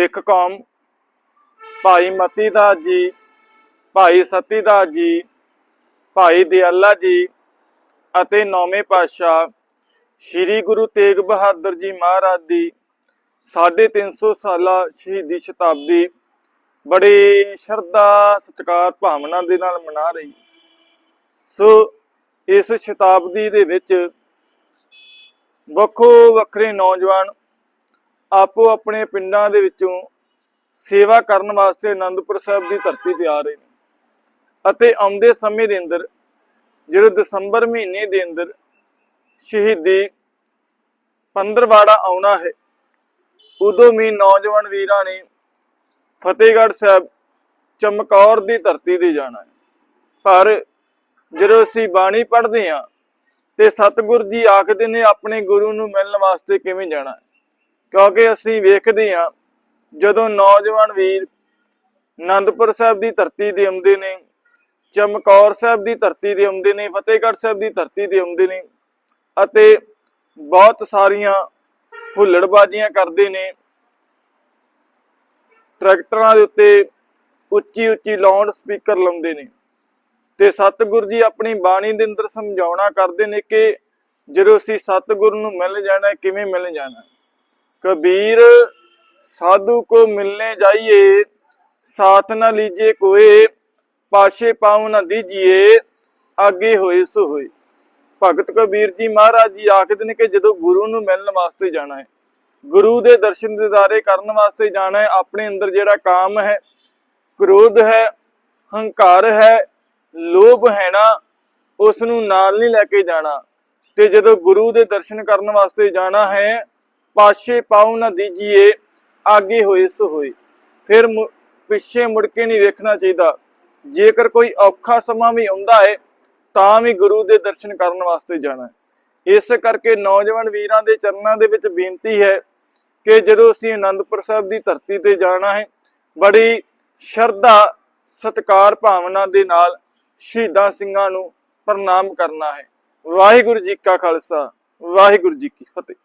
ਸਿੱਖ ਕੌਮ, ਭਾਈ ਮਤੀ ਦਾਸ ਜੀ, ਭਾਈ ਸਤੀ ਦਾਸ ਜੀ, ਭਾਈ ਦਿਆਲਾ ਜੀ ਅਤੇ ਨੌਵੇਂ ਪਾਤਸ਼ਾਹ ਸ੍ਰੀ ਗੁਰੂ ਤੇਗ ਬਹਾਦਰ ਜੀ ਮਹਾਰਾਜ ਦੀ 350 ਸਾਲਾ ਸ਼ਹੀਦੀ ਸ਼ਤਾਬਦੀ ਬੜੇ ਸ਼ਰਧਾ, ਸਤਿਕਾਰ ਭਾਵਨਾ ਦੇ ਨਾਲ ਮਨਾ ਰਹੀ। ਸੋ ਇਸ ਸ਼ਤਾਬਦੀ ਦੇ ਵਿੱਚ ਵੱਖੋ ਵੱਖਰੇ ਨੌਜਵਾਨ ਆਪੋ ਆਪਣੇ ਪਿੰਡਾਂ ਦੇ ਵਿੱਚੋਂ ਸੇਵਾ ਕਰਨ ਵਾਸਤੇ ਅਨੰਦਪੁਰ ਸਾਹਿਬ ਦੀ ਧਰਤੀ ਤੇ ਆ ਰਹੇ ਨੇ। ਅਤੇ ਆਉਂਦੇ ਸਮੇਂ ਦੇ ਅੰਦਰ, ਜਦੋਂ ਦਸੰਬਰ ਮਹੀਨੇ ਦੇ ਅੰਦਰ ਸ਼ਹੀਦੀ ਪੰਦਰਵਾੜਾ ਆਉਣਾ ਹੈ, ਉਦੋਂ ਵੀ ਨੌਜਵਾਨ ਵੀਰਾਂ ਨੇ ਫਤਿਹਗੜ੍ਹ ਸਾਹਿਬ ਚਮਕੌਰ ਦੀ ਧਰਤੀ ਤੇ ਜਾਣਾ ਹੈ। ਪਰ ਜਦੋਂ ਅਸੀਂ ਬਾਣੀ ਪੜ੍ਹਦੇ ਹਾਂ, ਤੇ ਸਤਿਗੁਰ ਜੀ ਆਖਦੇ ਨੇ, ਆਪਣੇ ਗੁਰੂ ਨੂੰ ਮਿਲਣ ਵਾਸਤੇ ਕਿਵੇਂ ਜਾਣਾ ਹੈ? ਕਿਉਂਕਿ ਅਸੀਂ ਵੇਖਦੇ ਹਾਂ, ਜਦੋਂ ਨੌਜਵਾਨ ਵੀਰ ਆਨੰਦਪੁਰ ਸਾਹਿਬ ਦੀ ਧਰਤੀ ਦੇ ਆਉਂਦੇ ਨੇ, ਚਮਕੌਰ ਸਾਹਿਬ ਦੀ ਧਰਤੀ ਤੇ ਆਉਂਦੇ ਨੇ, ਫਤਿਹਗੜ੍ਹ ਸਾਹਿਬ ਦੀ ਧਰਤੀ ਤੇ ਆਉਂਦੇ ਨੇ ਅਤੇ ਬਹੁਤ ਸਾਰੀਆਂ ਹੁੱਲੜਬਾਜ਼ੀਆਂ ਕਰਦੇ ਨੇ, ਟਰੈਕਟਰਾਂ ਦੇ ਉੱਤੇ ਉੱਚੀ ਉੱਚੀ ਲਾਊਡ ਸਪੀਕਰ ਲਾਉਂਦੇ ਨੇ ਤੇ ਸਤਿਗੁਰ ਜੀ ਆਪਣੀ ਬਾਣੀ ਦੇ ਅੰਦਰ ਸਮਝਾਉਣਾ ਕਰਦੇ ਨੇ ਕਿ ਜਦੋਂ ਅਸੀਂ ਸਤਿਗੁਰ ਨੂੰ ਮਿਲ ਜਾਣਾ ਕਿਵੇਂ ਮਿਲ ਜਾਣਾ ਕਬੀਰ, ਸਾਧੂ ਕੋ ਮਿਲਨੇ ਜਾਈਏ, ਸਾਥ ਨਾ ਲੀਜੇ ਕੋਏ, ਪਾਸ਼ੇ ਪਾਉ ਨਾ ਦੀਜੀਏ ਅੱਗੇ ਹੋਏ ਸੋ ਹੋਏ। ਭਗਤ ਕਬੀਰ ਜੀ ਮਹਾਰਾਜ ਜੀ ਆਖਦੇ ਨੇ ਕਿ ਜਦੋਂ ਗੁਰੂ ਨੂੰ ਮਿਲਣ ਵਾਸਤੇ ਜਾਣਾ ਹੈ, ਗੁਰੂ ਦੇ ਦਰਸ਼ਨ ਦਿਦਾਰੇ ਕਰਨ ਵਾਸਤੇ ਜਾਣਾ ਹੈ, ਆਪਣੇ ਅੰਦਰ ਜਿਹੜਾ ਕਾਮ ਹੈ, ਕ੍ਰੋਧ ਹੈ, ਹੰਕਾਰ ਹੈ, ਲੋਭ ਹੈ ਨਾ ਉਸ ਨੂੰ ਨਾਲ ਨਹੀਂ ਲੈ ਕੇ ਜਾਣਾ। ਤੇ ਜਦੋਂ ਗੁਰੂ ਦੇ ਦਰਸ਼ਨ ਕਰਨ ਵਾਸਤੇ ਜਾਣਾ ਹੈ ਪਾਸ਼ੇ ਪਾਉ ਨਾ ਦੀਜੀਏ, ਆਗੇ ਹੋਏ ਸੋ ਹੋਏ। ਫਿਰ ਪਿੱਛੇ ਮੁੜ ਕੇ ਨਹੀਂ ਵੇਖਣਾ ਚਾਹੀਦਾ। ਜੇਕਰ ਕੋਈ ਔਖਾ ਸਮਾਂ ਵੀ ਆਉਂਦਾ ਹੈ, ਤਾਂ ਵੀ ਗੁਰੂ ਦੇ ਦਰਸ਼ਨ ਕਰਨ ਵਾਸਤੇ ਜਾਣਾ ਹੈ। ਇਸ ਕਰਕੇ ਨੌਜਵਾਨ ਵੀਰਾਂ ਦੇ ਚਰਨਾਂ ਦੇ ਵਿੱਚ ਬੇਨਤੀ ਹੈ ਕਿ ਜਦੋਂ ਅਸੀਂ ਆਨੰਦਪੁਰ ਸਾਹਿਬ ਦੀ ਧਰਤੀ ਤੇ ਜਾਣਾ ਹੈ, ਬੜੀ ਸ਼ਰਧਾ, ਸਤਕਾਰ ਭਾਵਨਾ ਦੇ ਨਾਲ ਸ਼ਹੀਦਾਂ ਸਿੰਘਾਂ ਨੂੰ ਪ੍ਰਣਾਮ ਕਰਨਾ ਹੈ। ਵਾਹਿਗੁਰੂ ਜੀ ਕਾ ਖਾਲਸਾ, ਵਾਹਿਗੁਰੂ ਜੀ ਕੀ ਫਤਿਹ।